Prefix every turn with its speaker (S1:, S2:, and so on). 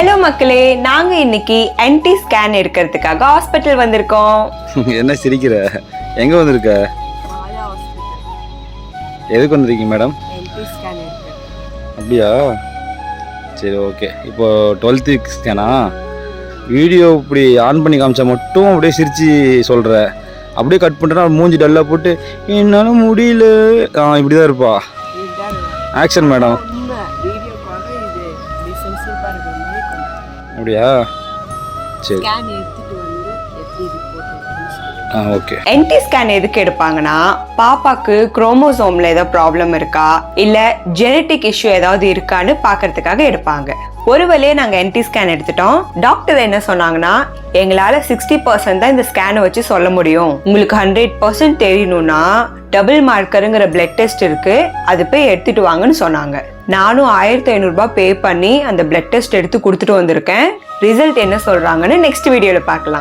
S1: Hello மக்களே நாங்க இன்னைக்கு என்டி ஸ்கேன் எடுக்கிறதுக்காக ஹாஸ்பிட்டல் வந்திருக்கோம்.
S2: என்ன சிரிக்கிற? எங்கே வந்திருக்க? எதுக்கு வந்திருக்கீங்க மேடம் அப்படியா? சரி ஓகே இப்போ டுவெல்த்து ஸ்கேனா வீடியோ இப்படி ஆன் பண்ணி காமிச்சா மட்டும் அப்படியே சிரிச்சு சொல்கிற அப்படியே கட் பண்ணிட்டேன்னா மூஞ்சி டல்லாக போட்டு என்னால் முடியல. ஆ இப்படி தான் இருப்பா. ஆக்ஷன் மேடம் அப்படியா? சரி. ஆ ஓகே.
S1: என்டி ஸ்கேன் எதுக்கு எடுப்பாங்கன்னா பாப்பாக்கு குரோமோசோம்ல ஏதாவது ப்ராப்ளம் இருக்கா? இல்ல ஜெனட்டிக் இஷ்யூ ஏதாவது இருக்கான்னு பார்க்கறதுக்காக எடுப்பாங்க. ஒரு வழியே நாங்க என்டி ஸ்கேன் எடுத்துட்டோம். டாக்டர் என்ன சொன்னாங்கன்னா எங்களால சிக்ஸ்டி பர்சன்ட் தான் இந்த ஸ்கேனை வச்சு சொல்ல முடியும். உங்களுக்கு ஹண்ட்ரட் பர்சன்ட் தெரியணும்னா டபுள் மார்க்கருங்கிற பிளட் டெஸ்ட் இருக்கு. அது போய் எடுத்துட்டு வாங்கன்னு சொன்னாங்க. நானும் ஆயிரத்தி ஐநூறுரூபா பே பண்ணி அந்த பிளட் டெஸ்ட் எடுத்து கொடுத்துட்டு வந்திருக்கேன். ரிசல்ட் என்ன சொல்றாங்கன்னு நெக்ஸ்ட் வீடியோவில் பார்க்கலாம்.